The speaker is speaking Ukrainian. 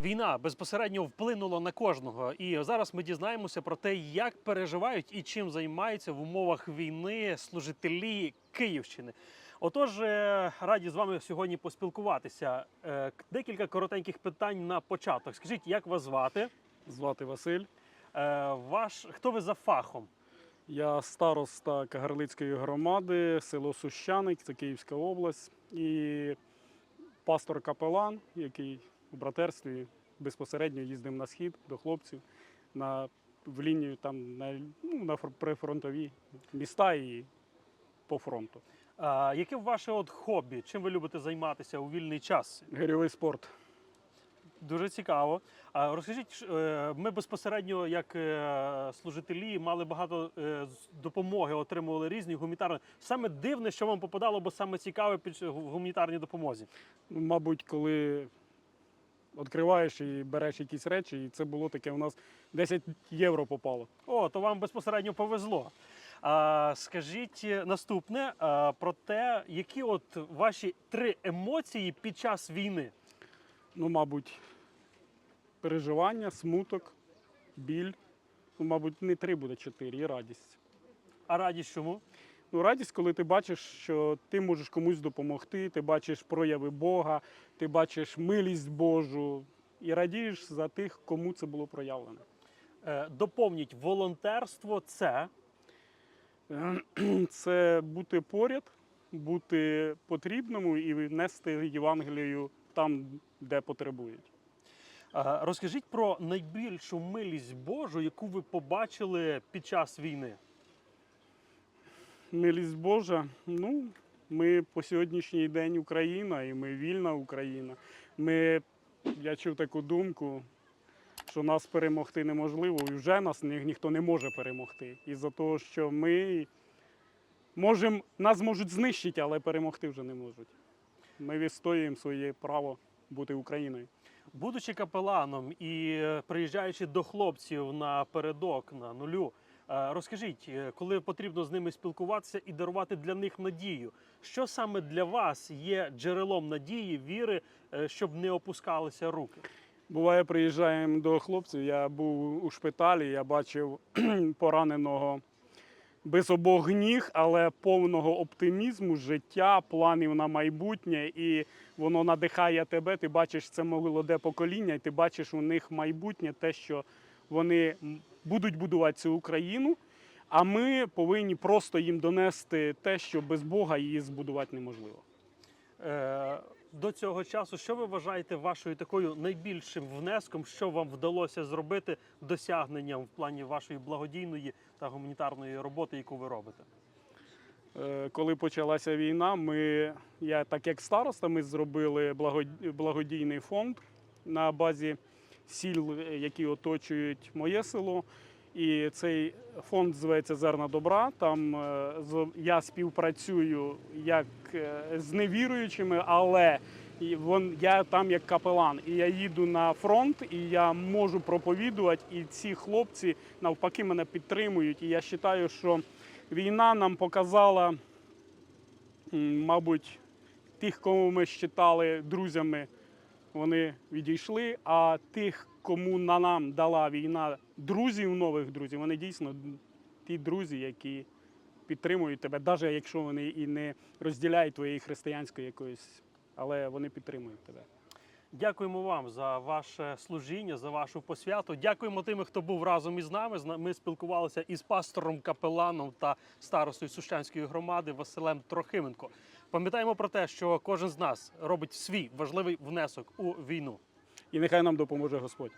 Війна безпосередньо вплинула на кожного, і зараз ми дізнаємося про те, як переживають і чим займаються в умовах війни служителі Київщини. Отож, е, раді з вами сьогодні поспілкуватися. Е, Декілька коротеньких питань на початок. Скажіть, як вас звати? Звати Василь. Е, Ваш хто ви за фахом? Я староста Кагарлицької громади, село Сущаник, це Київська область, і пастор капелан, який у братерстві безпосередньо їздив на схід до хлопців на, в лінію там на, ну, на прифронтові міста і по фронту. А, яке ваше от хобі? Чим ви любите займатися у вільний час? Гирьовий спорт. Дуже цікаво. А розкажіть, е, ми безпосередньо, як е, служителі, мали багато е, допомоги, отримували різні гуманітарні. Саме дивне, що вам попадало, бо саме цікаве під гуманітарній допомозі. Ну, Мабуть, коли відкриваєш і береш якісь речі, і це було таке у нас 10 євро попало. О, то вам безпосередньо повезло. А, скажіть наступне а, про те, які от ваші три емоції під час війни. Ну, мабуть, переживання, смуток, біль. Ну, мабуть, не три буде чотири, і радість. А радість чому? Ну, радість, коли ти бачиш, що ти можеш комусь допомогти, ти бачиш прояви Бога, ти бачиш милість Божу і радієш за тих, кому це було проявлено. Е, доповніть волонтерство це. Це бути поряд, бути потрібному і нести Євангелію там, де потребують. Розкажіть про найбільшу милість Божу, яку ви побачили під час війни. Милість Божа. Ну, ми по сьогоднішній день Україна, і ми вільна Україна. Ми, я чув таку думку, що нас перемогти неможливо, і вже нас ні, ніхто не може перемогти. Із-за того, що ми можемо, нас можуть знищити, але перемогти вже не можуть. Ми відстоюємо своє право бути Україною. Будучи капеланом і е, приїжджаючи до хлопців на передок на нулю, е, розкажіть, е, коли потрібно з ними спілкуватися і дарувати для них надію, що саме для вас є джерелом надії, віри, щоб не опускалися руки? Буває, приїжджаємо до хлопців. Я був у шпиталі, я бачив пораненого без обох ніг, але повного оптимізму, життя, планів на майбутнє, і воно надихає тебе. Ти бачиш це молоде покоління, і ти бачиш у них майбутнє, те, що вони будуть будувати цю Україну. А ми повинні просто їм донести те, що без Бога її збудувати неможливо. До цього часу, що ви вважаєте вашою такою найбільшим внеском, що вам вдалося зробити досягненням в плані вашої благодійної та гуманітарної роботи, яку ви робите? Е, Коли почалася війна, ми, я так як староста, ми зробили благодійний фонд на базі сіл, е, які оточують моє село. І цей фонд зветься Зерна добра. Там е, я співпрацюю як е, з невіруючими, але я там як капелан. І я їду на фронт, і я можу проповідувати. І ці хлопці навпаки мене підтримують. І я вважаю, що війна нам показала, мабуть, тих, кого ми вважали друзями, вони відійшли. А тих, кому на нам дала війна друзів, нових друзів, вони дійсно ті друзі, які підтримують тебе, навіть якщо вони і не розділяють твоєї християнської якоїсь, але вони підтримують тебе. Дякуємо вам за ваше служіння, за вашу посвяту. Дякуємо тим, хто був разом із нами. Ми спілкувалися із пастором, капеланом та старостою Сущанської громади Василем Трохименко. Пам'ятаємо про те, що кожен з нас робить свій важливий внесок у війну. І нехай нам допоможе Господь.